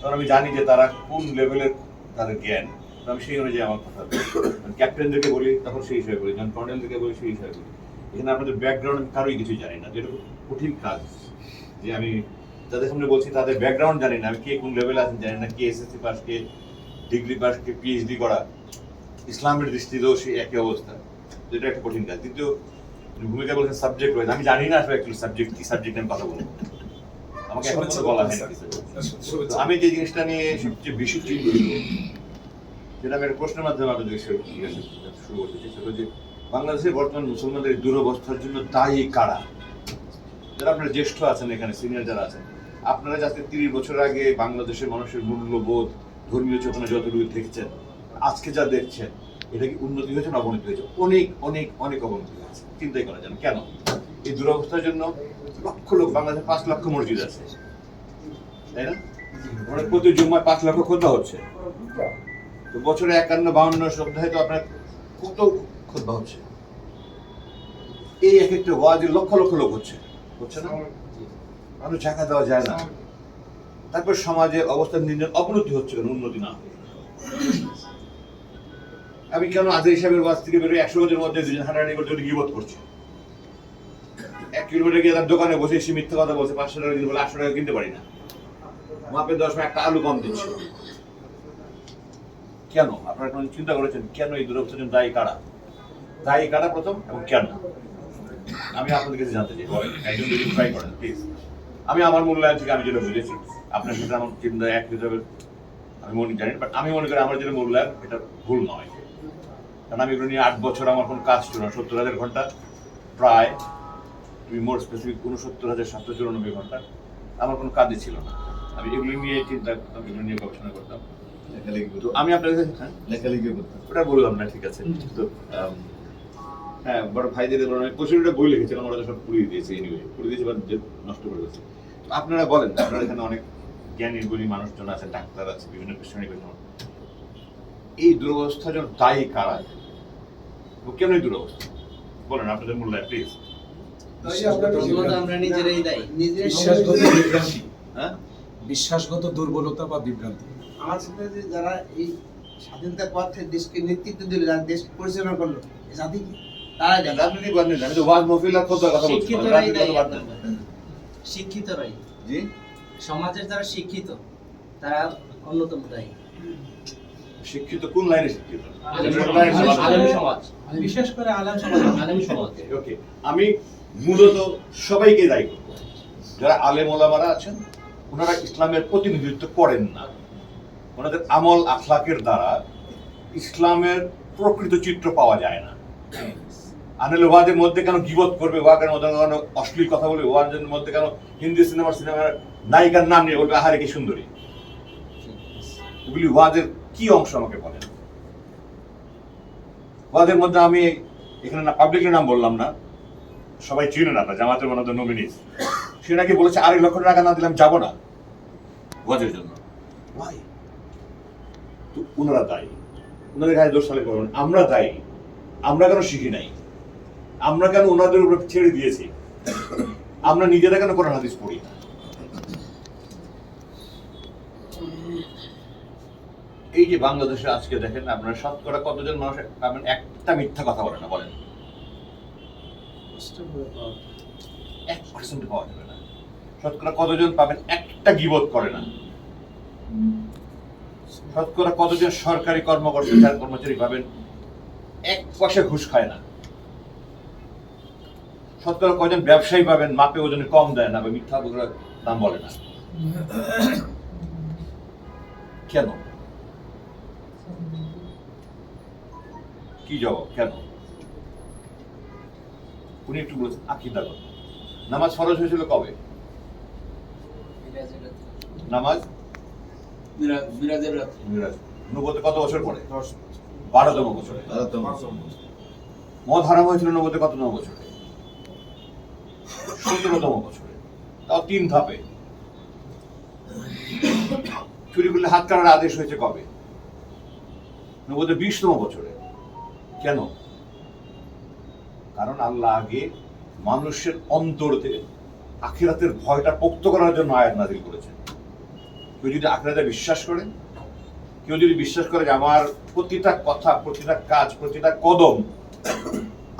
তখন আমি জানি যে তারা কোন লেভেলের তাদের জ্ঞান। আমি সেই অনুযায়ী আমার কথা ক্যাপ্টেনদেরকে বলি, তখন সেই হিসাবে বলি। যখন কর্নেলদেরকে বলি, সেই হিসাবে বলি। এখানে আপনাদের ব্যাকগ্রাউন্ড আমি কারোই কিছু জানি না। যেটা কঠিন কাজ যে আমি যাদের সামনে বলছি, তাদের ব্যাকগ্রাউন্ড জানি না। আমি কে কোন লেভেলে আছেন জানি না। কে এসএসসি পাস কে ডিগ্রি পাস কে পিএইচডি করা। ইসলামের দৃষ্টিতেও সেই একই অবস্থা। এটা একটা কঠিন কাজ। দ্বিতীয়, ভূমিকা বলছেন সাবজেক্ট রয়েছে আমি জানি না আসলে সাবজেক্ট কি সাবজেক্ট আমি কথা বলব। আমাকে এখন বলা আমি যে জিনিসটা নিয়ে সবচেয়ে বেশি চিন্তিত যেটা আমি একটা প্রশ্নের মাধ্যমে আপনাদের শুরু করতে চাই। সেটা হচ্ছে বাংলাদেশের বর্তমান মুসলমানদের দুরবস্থার জন্য দায়ী কারা? যারা আপনার জ্যেষ্ঠ আছেন এখানে সিনিয়র যারা আছেন আপনারা যাতে তিরিশ বছর আগে বাংলাদেশের মানুষের মূল্যবোধ ধর্মীয় চেতনা যতটুকু দেখছেন আজকে যা দেখছেন এটা কি উন্নতি হয়েছে না অবনতি হয়েছে? অনেক অনেক অনেক অবনতি হয়েছে। চিন্তাই করা যায় না। কেন? এই দুরবস্থার জন্য লক্ষ লোক, বাংলাদেশে পাঁচ লক্ষ মসজিদ আছে। তাই না? ওখানে প্রতি জুম্মায় পাঁচ লক্ষ খোদা হচ্ছে। তো বছরে একান্ন, বাউন্ন সপ্তাহে তো আপনার কত খোদবা হচ্ছে? এই এক একটা ওয়াজে লক্ষ লক্ষ লোক হচ্ছে। হচ্ছে না? মানুষ জায়গা দেওয়া যায় না। তারপর সমাজে অবস্থা দিন দিন অবনতি হচ্ছে কেন উন্নতি না আমি কেন আজের হিসাবের ওয়াজ থেকে বেরোয় একশো বছরের মধ্যে দুজন হাঁটাহাঁটি করতে গিবোধ করছি। এক কিলোমিটার গিয়ে তার দোকানে বসে সে কথা বলছে, পাঁচশো টাকা আটশো টাকা কিনতে পারি না। মাপে দশ একটা আলু কম দিচ্ছে। কেন? আপনারা কোন চিন্তা করেছেন কেন এই দায়ী দায়ী প্রথম এবং কেন? আমি আপনাদের কাছে জানতে চাই। একজন যদি ট্রাই করেন প্লিজ আমি আমার মূল্যায়ন থেকে আমি যেটা বুঝেছি, আপনার সাথে আমার চিন্তা এক হিসাবে আমি মনে জানি বাট আমি মনে করি আমার যেটা মূল্যায়ন, এটা ভুল নয়। কারণ আমি এগুলো নিয়ে আট বছর আমার কোনো কাজ ছিল সত্তর হাজার ঘণ্টা প্রায় তুমি মোর স্পেসিফিক উনসত্তর হাজার সাতশো চুরানব্বই ঘণ্টা। আমার কোনো কাজই ছিল না। আমি এগুলো নিয়ে চিন্তা করতাম এগুলো নিয়ে গবেষণা করতাম। তো আমি আপনার কাছে হ্যাঁ? লেখালেখি করতাম। ওটা বললাম না ঠিক আছে। তো হ্যাঁ বড় ভাইদের বড় আমি প্রচুরটা বই লিখেছিলাম ওরা সব পুড়িয়ে দিয়েছে এনিওয়ে পুড়িয়ে দিয়েছে বা নষ্ট করে দিয়েছে। তো আপনারা বলেন আপনারা এখানে অনেক জ্ঞানী গুণী মানুষজন আছে ডাক্তার আছে বিভিন্ন পেশানি এই দুরবস্থার জন্য দায়ী কারা? এই দুরবস্থা? বলেন আপনাদের মূল্যায় প্লিজ দুর্বলতা আমরা নিজেরাই দায়ী বিশ্বাসগত বিভ্রান্তি। হ্যাঁ? বিশ্বাসগত দুর্বলতা বা বিভ্রান্তি। আমার যে যারা এই স্বাধীনতার পথে দেশকে নেতৃত্ব দিল যারা দেশ পরিচালনা করল জাতি কি? তারা জানে রাজনীতি বাদ নেই আমি তো ওয়াজ কথা বলছি। আপনার। শিক্ষিতরাই। জি? সমাজের যারা শিক্ষিত তারা অন্যতম দায়ী। শিক্ষিত কোন লাইনে শিক্ষিত? বিশেষ করে আলেম সমাজ। আলেম সমাজ। ওকে আমি মূলত সবাইকে দায়ী করব। যারা আলেম ওলামারা আছেন ওনারা ইসলামের প্রতিনিধিত্ব করেন না। ওনাদের আমল আখলাকের দ্বারা ইসলামের প্রকৃত চিত্র পাওয়া যায় না। আনলে ওয়াদের মধ্যে কেন গিবত করবে? ওয়াদের মধ্যে কেন অশ্লীল কথা বলবে? ওয়াদের মধ্যে কেন হিন্দি সিনেমার সিনেমার নায়িকার নাম নিয়ে বলবে? আহারে কি সুন্দরী। ওগুলি ওয়াদের কি অংশ আমাকে বলেন? ওয়াদের মধ্যে আমি এখানে না পাবলিকের নাম বললাম না। সবাই চিনেন আপনার জামাতের মনে নমিনিস সে নাকি বলেছে আড়াই লক্ষ টাকা না দিলাম যাব না? ওয়াজের জন্য। Why? তো ওনারা দায়ী। ওনাদের গায়ে দোষ সালে করবেন আমরা দায়ী। আমরা কেন শিখি নাই? আমরা কেন ওনাদের উপর ছেড়ে দিয়েছি? আমরা নিজেরা কেন কোরআন হাদিস পড়ি না? এই যে বাংলাদেশে আজকে দেখেন আপনারা শতকরা কতজন মানুষ পাবেন একটা মিথ্যা কথা বলে না, বলেন। না। শতকরা কতজন পাবেন একটা গিবোধ করে না। শতকরা কতজন সরকারি কর্মকর্তা কর্মচারী পাবেন, এক পয়সা ঘুষ খায় না। শতকরা কজন ব্যবসায়ী পাবেন, মাপে ওজনে কম দেয় না বা মিথ্যা দাম বলে না। কেন? কি জবাব? কেন উনি একটু বলেছেন আকিদা কথা নামাজ ফরজ হয়েছিল কবে? নামাজ? মিরাজের রাত্রে। মিরাজ। নবুয়তে কত বছর পরে? বারোতম বছরে। মদ হারাম হয়েছিল নবুয়তে কততম বছরে? সতেরোতম বছরে। তাও তিন ধাপে। চুরি করলে হাত কাটার আদেশ হয়েছে কবে? নবুয়তে বিশতম বছরে। কেন? কারণ আল্লাহ আগে মানুষের অন্তর থেকে আখিরাতের ভয়টা পোক্ত করার জন্য আয়াত নাজিল করেছেন। কেউ যদি আখিরাতে বিশ্বাস করে, কেউ যদি বিশ্বাস করে যে আমার প্রতিটা কথা, প্রতিটা কাজ, প্রতিটা কদম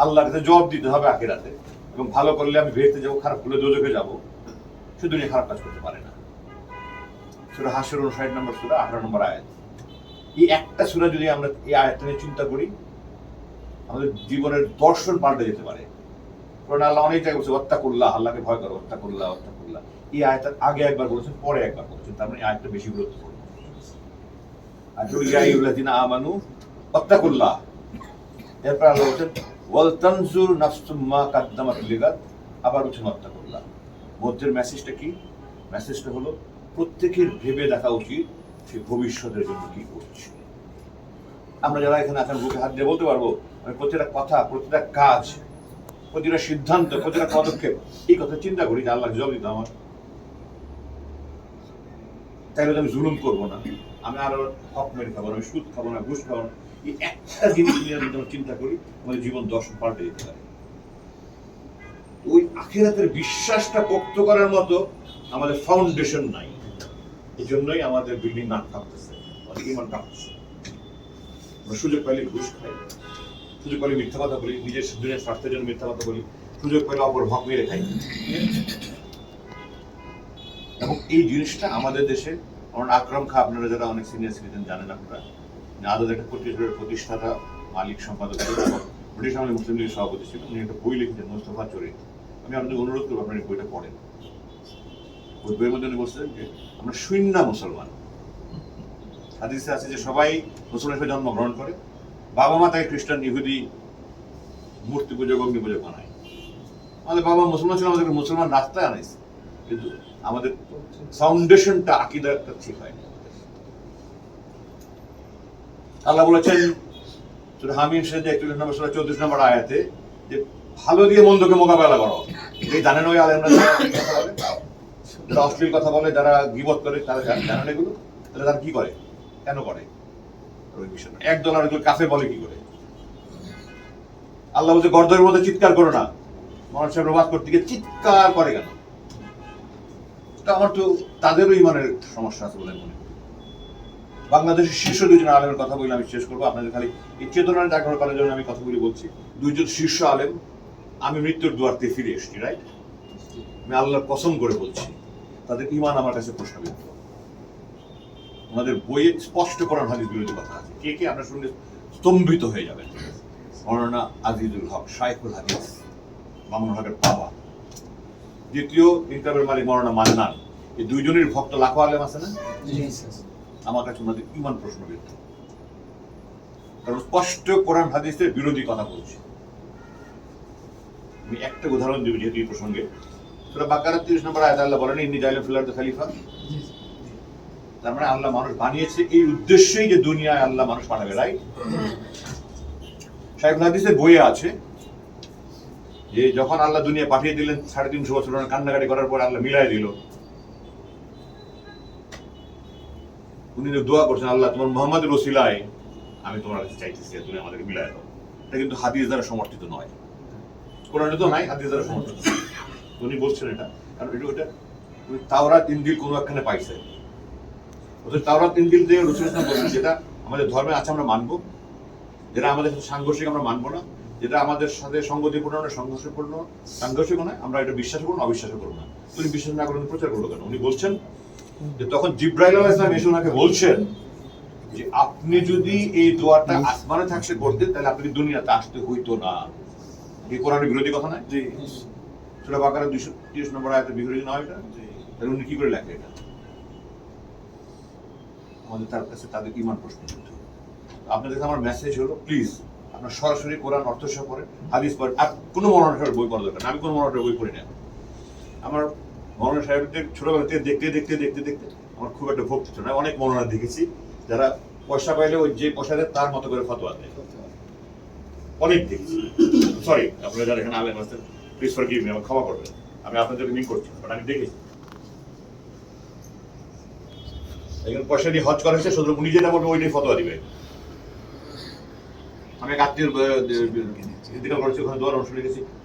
আল্লাহর কাছে জবাব দিতে হবে আখিরাতে এবং ভালো করলে আমি বেরতে যাব, খারাপ করলে দোজকে যাব, সে দুনিয়া খারাপ কাজ করতে পারে না। সুরা হাসের উনষাট নম্বর সুরা আঠারো নম্বর আয়াত। এই একটা সুরা যদি আমরা এই আয়াতটা নিয়ে চিন্তা করি আমাদের জীবনের দর্শন পাল্টে যেতে পারে। কারণ আল্লাহ অনেক বলছে হত্যা করল্লাহ আল্লাহকে ভয় করো হত্যা করল্লাহ হত্যা করল্লাহ এই আয়তার আগে একবার বলেছেন, পরে একবার বলেছেন, তার মানে এই আয়তটা বেশি গুরুত্বপূর্ণ। আর যদি যাই উল্লাদিনা আমানু হত্যা করল্লাহ এরপর আল্লাহ বলছেন ওয়াল তানজুর নাফসুম্মা কাদ্দামাত লিগাত আবার বলছেন হত্যা করল্লাহ মধ্যের মেসেজটা কি? মেসেজটা হলো, প্রত্যেকের ভেবে দেখা উচিত সে ভবিষ্যতের জন্য কি করছে। আমরা যারা এখানে আছেন, বুকে হাত দিয়ে বলতে পারব আমি প্রতিটা কথা, প্রতিটা কাজ, প্রতিটা সিদ্ধান্ত, প্রতিটা পদক্ষেপ, এই কথা চিন্তা করি যে আল্লাহ জবাব দিত আমার। তাইলে আমি জুলুম করব না। আমি আরও হক মেরে খাব না, আমি সুদ খাব না, ঘুষ খাব না। এই একটা জিনিস নিয়ে আমি চিন্তা করি, আমাদের জীবন দর্শন পাল্টে যেতে পারে। ওই আখিরাতের বিশ্বাসটা পোক্ত করার মতো আমাদের ফাউন্ডেশন নাই। এই জন্যই আমাদের বিল্ডিং নাক কাঁপতেছে, আমাদের ইমান কাঁপতেছে। আমরা সুযোগ পাইলে ঘুষ খাই সুযোগ পেলে মিথ্যা কথা বলি, নিজের দুনিয়ার স্বার্থের জন্য মিথ্যা কথা বলি। সুযোগ পেলে অপর হক মেরে খাই এবং এই জিনিসটা আমাদের দেশে, কারণ আকরম খা, আপনারা যারা অনেক সিনিয়র সিটিজেন জানেন আপনারা আদালত একটা প্রতিষ্ঠানের প্রতিষ্ঠাতা, মালিক, সম্পাদক ব্রিটিশ আমলে মুসলিম লীগের সভাপতি ছিলেন। উনি একটা বই লিখেছেন, মোস্তফা চরিত। আমি আপনাদের অনুরোধ করব, আপনারা বইটা পড়েন। ওই বইয়ের মধ্যে উনি বলছেন যে, আমরা শূন্য মুসলমান। হাদিসে আছে যে সবাই মুসলমান হিসেবে জন্মগ্রহণ করে, বাবা মা তাকে খ্রিস্টান, ইহুদি, মূর্তি পূজক, অগ্নি পূজক বানায়। আমাদের বাবা মুসলমান ছিল, আমাদেরকে মুসলমান রাস্তায় আনাইছে। কিন্তু আমাদের ফাউন্ডেশনটা আকিদাটা ঠিক হয়নি। আল্লাহ বলেছেন হামিম যে একচল্লিশ নম্বর সুরা, চৌত্রিশ নম্বর আয়াতে যে ভালো দিয়ে মন্দকে মোকাবেলা করো। এই জানেন ওই আলেমরা যারা অশ্লীল কথা বলে, যারা গিবত করে, তারা জান- জানেন এগুলো তাহলে তারা কি করে? কেন করে? আর একদল কাফে বলে কি করে? আল্লাহ বলছে গর্দরের মধ্যে চিৎকার করো না। মানুষের প্রবাদ করতে গিয়ে চিৎকার করে কেন? আমার তো তাদেরও ইমানের সমস্যা আছে বলে মনে বাংলাদেশের শীর্ষ দুজন আলেমের কথা বলে আমি শেষ করব। আপনাদের খালি এই চেতনার জাগরণ করার জন্য আমি কথাগুলি বলছি। দুইজন শীর্ষ আলেম, আমি মৃত্যুর দুয়ারতে ফিরে এসেছি রাইট আমি আল্লাহর কসম করে বলছি, তাদের ইমান আমার কাছে প্রশ্নবিদ্ধ। ওনাদের বইয়ে স্পষ্ট করার হাদিস বিরোধী কথা আছে। কে কে আপনার শুনলে স্তম্ভিত হয়ে যাবেন? মৌলানা আজিজুল হক শাইখুল হাদিস মামুন হকের বাবা। দ্বিতীয় ইনকামের মালিক মৌলানা মান্নান। এই দুইজনের ভক্ত লাখো আলেম আছে না? আমার কাছে ওনাদের ইমান প্রশ্নবিদ্ধ কারণ স্পষ্ট কোরআন হাদিসের বিরোধী কথা বলছে। আমি একটা উদাহরণ দিব যেহেতু এই প্রসঙ্গে। সুরা বাকারা তিরিশ নম্বর আয়াত আল্লাহ বলেন ইন্নি জাইলাম ফিল আরদি খলিফা তার মানে আল্লাহ মানুষ বানিয়েছে, এই উদ্দেশ্যেই যে দুনিয়ায় আল্লাহ মানুষ পাঠাবে রাইট শাইখুল হাদিসের বইয়ে আছে যে যখন আল্লাহ দুনিয়া পাঠিয়ে দিলেন, সাড়ে তিনশো বছর কান্নাকাটি করার পর আল্লাহ মিলাই দিল। উনি দোয়া করছেন, আল্লাহ, তোমার মোহাম্মদ রসিলায় আমি তোমার কাছে চাইতেছি তুমি আমাদেরকে মিলাই দাও। এটা কিন্তু হাদিস দ্বারা সমর্থিত নয়। কোরআনে তো নাই হাদিস দ্বারা সমর্থিত। উনি বলছেন এটা, কারণ এটা ওটা উনি তাওরাত ইন্দিল কোনো একখানে পাইছে। অথচ তাওরাত ইন্দিল দিয়ে রসুল ইসলাম বলছেন যেটা আমাদের ধর্মে আছে আমরা মানবো। যেটা আমাদের সাথে সাংঘর্ষিক আমরা মানবো না। যেটা আমাদের সাথে সংগতিপূর্ণ না সংঘর্ষপূর্ণ সাংঘর্ষিক নয় আমরা এটা বিশ্বাস করব না অবিশ্বাস করব না। উনি বিশ্বাস না প্রচার করল কেন? উনি বলছেন যে তখন জিব্রাইল আলাইহিস সালাম এসে ওনাকে বলছেন যে আপনি যদি এই দোয়াটা আসমানে থাকতে করতেন তাহলে আপনি দুনিয়াতে আসতে হইতো না। এই কোরআনের বিরোধী কথা নয়? যে সেটা বাকারা দুইশো তিরিশ নম্বর আয়তের বিরোধী নয় এটা? তাহলে উনি কি করে লেখে এটা? আমাদের তার কাছে তাদের ইমান প্রশ্ন করতে হবে। আপনাদের আমার মেসেজ হলো প্লিজ আপনার সরাসরি কোরআন অর্থ সহ পড়েন হাদিস পড়েন আর কোনো মনোনাথের বই পড়া দরকার। আমি কোনো মনোনাথের বই পড়ি না। আমার মৌলানা সাহেবদের ছোটবেলা থেকে দেখতে দেখতে দেখতে দেখতে আমার খুব একটা ভক্তি ছিল না। অনেক মনোনয়ন দেখেছি, যারা পয়সা পাইলে ওই যে পয়সা দেয় তার মতো করে ফতোয়া দেয়। অনেক দেখেছি। সরি আপনারা যারা এখানে আবেন প্লিজ ফর গিভ মি আমাকে ক্ষমা করবেন। আমি আপনাদেরকে মিন করছি বাট আমি দেখেছি। পয়সা দিয়ে হজ করা হয়েছে উনি যেটা বলবে ওইটাই ফতোয়া দিবে। আত্মীয় ওখানে দোয়ার অংশ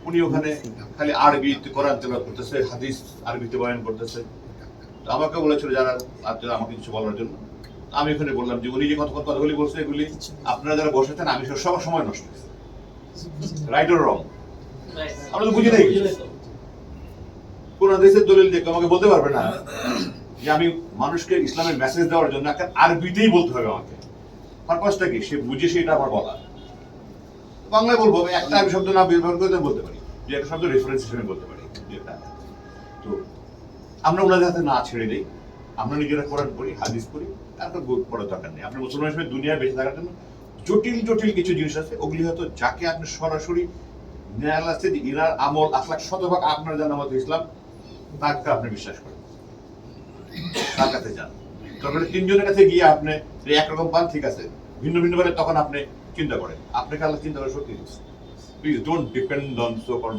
উনি ওখানে খালি আরবি কোরআন করতেছে, হাদিস আরবিতে করতেছে। তো আমাকে বলেছিল, যারা আত্মীয়, আমাকে কিছু বলার জন্য। আমি ওখানে বললাম যে, উনি যে কত কথাগুলি বলছে এগুলি, আপনারা যারা বসেছেন আমি সব সময় নষ্ট রাইট অর রং আমরা তো বুঝি নাই। কোন দেশের দলিল দেখে আমাকে বলতে পারবে না? যে আমি মানুষকে ইসলামের মেসেজ দেওয়ার জন্য একটা আরবিতেই বলতে হবে আমাকে। পারপাসটা কি? সে বুঝে সেটা আমার বলা। বাংলায় বলব, আমি একটা আমি শব্দ না ব্যবহার করে বলতে পারি। যে একটা শব্দ রেফারেন্স হিসেবে বলতে পারি। তো আমরা ওনাদের হাতে না ছেড়ে দিই। আমরা নিজেরা কোরআন পড়ি, হাদিস পড়ি, তারপর পড়ার দরকার নেই। আপনি মুসলমান হিসেবে দুনিয়ায় বেঁচে থাকার জন্য জটিল জটিল কিছু জিনিস আছে। ওগুলি হয়তো যাকে আপনি সরাসরি ইনার আমল, আখলাখ শতভাগ আপনার জানা মতো ইসলাম তাকে আপনি বিশ্বাস করেন। তার কাছে যান। তিনজনের কাছে গিয়ে আপনি একরকম পান, ঠিক আছে। ভিন্ন ভিন্ন তখন আপনি চিন্তা করেন। আপনাকে আল্লাহ চিন্তা please don't depend on so call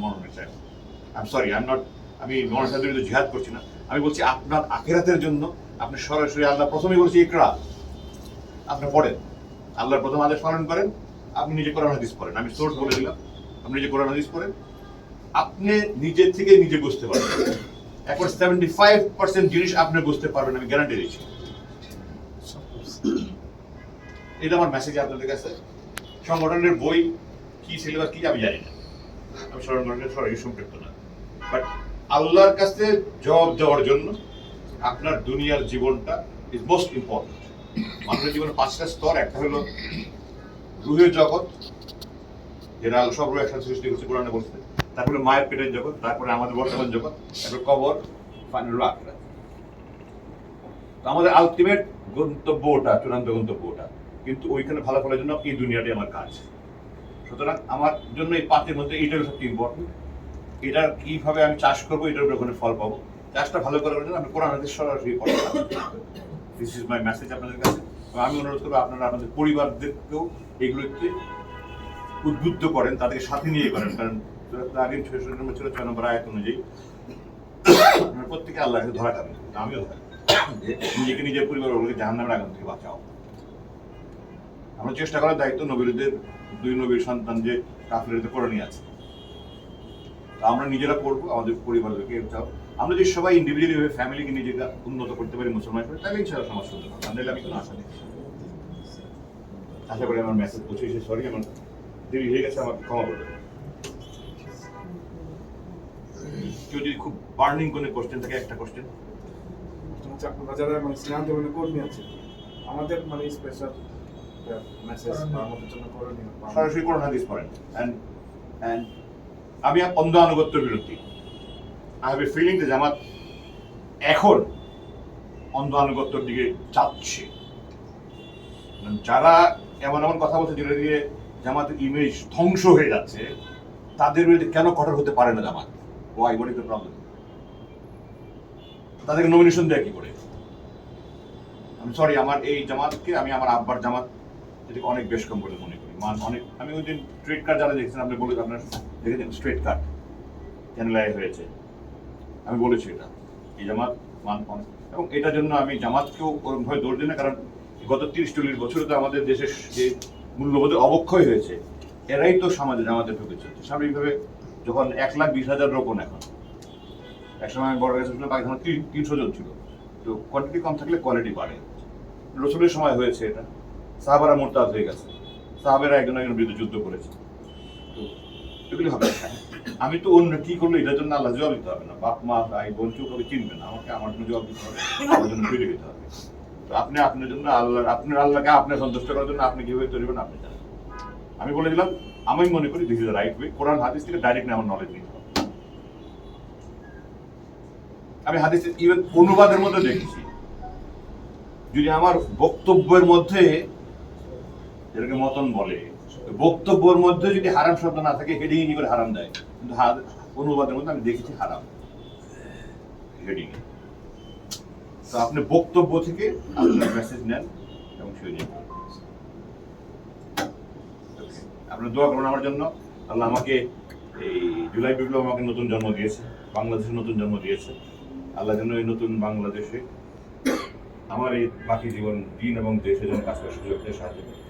I sorry I not আমি বিরুদ্ধে জিহাদ করছি না। আমি বলছি আপনার আখেরাতের জন্য আপনি সরাসরি আল্লাহ প্রথমেই বলছি, ইকরা। আপনি পড়েন। আল্লাহর প্রথম আদেশ পালন করেন। আপনি নিজে কোরআন হাদিস পড়েন। আমি সোর্স বলে দিলাম। আপনি নিজে কোরআন হাদিস পড়েন। আপনি নিজের থেকে নিজে বুঝতে পারবেন। এখন সেভেন্টি ফাইভ পার্সেন্ট জিনিস আপনি বুঝতে পারবেন, আমি গ্যারান্টি দিচ্ছি। এটা আমার মেসেজ আপনাদের কাছে। সংগঠনের বই, কি সিলেবাস কি আমি জানি না। আমি সংগঠনের সরাসরি সম্পৃক্ত না। বাট আল্লাহর কাছে জবাব দেওয়ার জন্য আপনার দুনিয়ার জীবনটা ইজ মোস্ট ইম্পর্টেন্ট মানুষের জীবনে পাঁচটা স্তর, একটা হলো রুহের জগৎ, যেটা সব রূহ একসাথে সৃষ্টি করছে, কোরআনে বলছে। তারপরে মায়ের পেটের জগৎ, তারপরে আমাদের বর্তমান জগৎ, তারপরে কবর ফাইনাল আখরা তো আমাদের আলটিমেট গন্তব্য ওটা চূড়ান্ত গন্তব্য ওটা কিন্তু ওইখানে ভালো ফলের জন্য এই দুনিয়াটাই আমার কাজ। সুতরাং আমার জন্য এই পাতের মধ্যে এইটা সবচেয়ে ইম্পর্টেন্ট এটার কীভাবে আমি চাষ করব, এটার উপরে ওখানে ফল পাবো। চাষটা ভালো করার জন্য আমি কোরআন, হাদিস সরাসরি পড়ব দিস ইজ মাই মেসেজ আপনাদের কাছে। আমি অনুরোধ করব আপনারা আপনাদের পরিবারদেরকেও এগুলোতে উদ্বুদ্ধ করেন, তাদেরকে সাথে নিয়ে করেন। কারণ আগের ছয় নম্বর ছিল, ছয় নম্বর আয়াত অনুযায়ী প্রত্যেকে আল্লাহকে ধরা খাবেন আমিও ধরা নিজেকে নিজের পরিবারগুলোকে জাহান নামের আগাম থেকে বাঁচাও। আমরা চেষ্টা করার দায়িত্ব নবীরদের দুই নবীর সন্তান যে কাফিরতে করে নিয়ে আছে। আমরা নিজেরা করব আমাদের পরিবারকে চাও আমরা যদি সবাই ইন্ডিভিজুয়ালি ভাবে ফ্যামিলিকে নিজেকে উন্নত করতে পারি, মুসলমান হিসেবে তাহলে ইনশাআল্লাহ সমাজ সুন্দর হবে। নাহলে আমি কোনো আশা নেই। আশা করি আমার মেসেজ পৌঁছেছে সরি আমার দেরি হয়ে গেছে, আমাকে ক্ষমা করবে কেউ যদি খুব বার্নিং কোনো কোশ্চেন থাকে একটা কোশ্চেন আপনারা যারা মানে সিদ্ধান্ত মানে কর্মী আছে আমাদের মানে স্পেশাল মেসেজ বা আমাদের জন্য করণীয় সরাসরি হাদিস পড়েন এন্ড এন্ড আমি অন্ধ আনুগত্যের বিরুদ্ধে। আই হ্যাভ এ ফিলিং যে জামাত এখন অন্ধ আনুগত্যের দিকে যাচ্ছে। যারা এমন এমন কথা বলছে যেটা দিয়ে জামাতের ইমেজ ধ্বংস হয়ে যাচ্ছে তাদের বিরুদ্ধে কেন কঠোর হতে পারে না জামাত? তাদেরকে নমিনেশন দেয় কি করে? আমি সরি আমার এই জামাতকে আমি আমার আব্বার জামাত এটাকে অনেক বেশ কম বলে মনে করি। মান অনেক, আমি ওই দিন স্ট্রেট কার্ড যারা দেখছেন, আপনি বলে আপনার দেখেছেন স্ট্রেট কার্ড হয়েছে? আমি বলেছি এটা। এই জামাত মান অনেক। এবং এটার জন্য আমি জামাতকেও ওরকমভাবে দৌড় দিই না, কারণ গত তিরিশ, চল্লিশ বছরে তো আমাদের দেশের যে মূল্যবোধের অবক্ষয় হয়েছে, এরাই তো সমাজে জামাতে ঢুকেছে। স্বাভাবিকভাবে যখন এক লাখ বিশ হাজার রোপণ এখন। একসময় আমি বড় শুনলাম পাকিস্তানে তিন- তিনশো জন ছিল। তো কোয়ান্টিটি কম থাকলে কোয়ালিটি বাড়ে। রসুলের সময় হয়েছে এটা। সাহাবারা মোরতাদ হয়ে গেছে। সাহাবেরা একজন একজন বিরুদ্ধে যুদ্ধ করেছে। তো এগুলি হবে আমি তো অন্য কি করল এটার জন্য আল্লাহ জবাব দিতে হবে না। বাপ, মা, ভাই, বোন কেউ কাউকে চিনবে না। আমাকে আমার জন্য জবাব দিতে হবে। আমার জন্য তৈরি হতে হবে। তো আপনি আপনার জন্য আল্লাহ আপনার আল্লাহকে আপনার সন্তুষ্ট করার জন্য আপনি কীভাবে তৈরি হবেন আপনি জানেন। আমি বলে দিলাম আমি মনে করি this is right way Quran হাদিস থেকে ডাইরেক্ট আমার নলেজ নিতে হবে আমি হাদিস ইভেন অনুবাদের মধ্যে দেখেছি। যদি আমার বক্তব্যের মধ্যে যেটাকে মতন বলে, বক্তব্যের মধ্যে যদি হারাম শব্দ না থাকে হেডিং ইনি করে হারাম দেয়। কিন্তু অনুবাদের মধ্যে আমি দেখেছি হারাম। হেডিং তো আপনি বক্তব্য থেকে আপনার মেসেজ নেন এবং সেই নিয়ে আপনি দোয়া করুন আমার জন্য। আল্লাহ আমাকে এই জুলাই বিপ্লব আমাকে নতুন জন্ম দিয়েছে, বাংলাদেশে নতুন জন্ম দিয়েছে। আল্লাহ যেন এই নতুন বাংলাদেশে আমার এই বাকি জীবন, দিন এবং দেশের জন্য কাজ করার সুযোগ সাহায্য করতে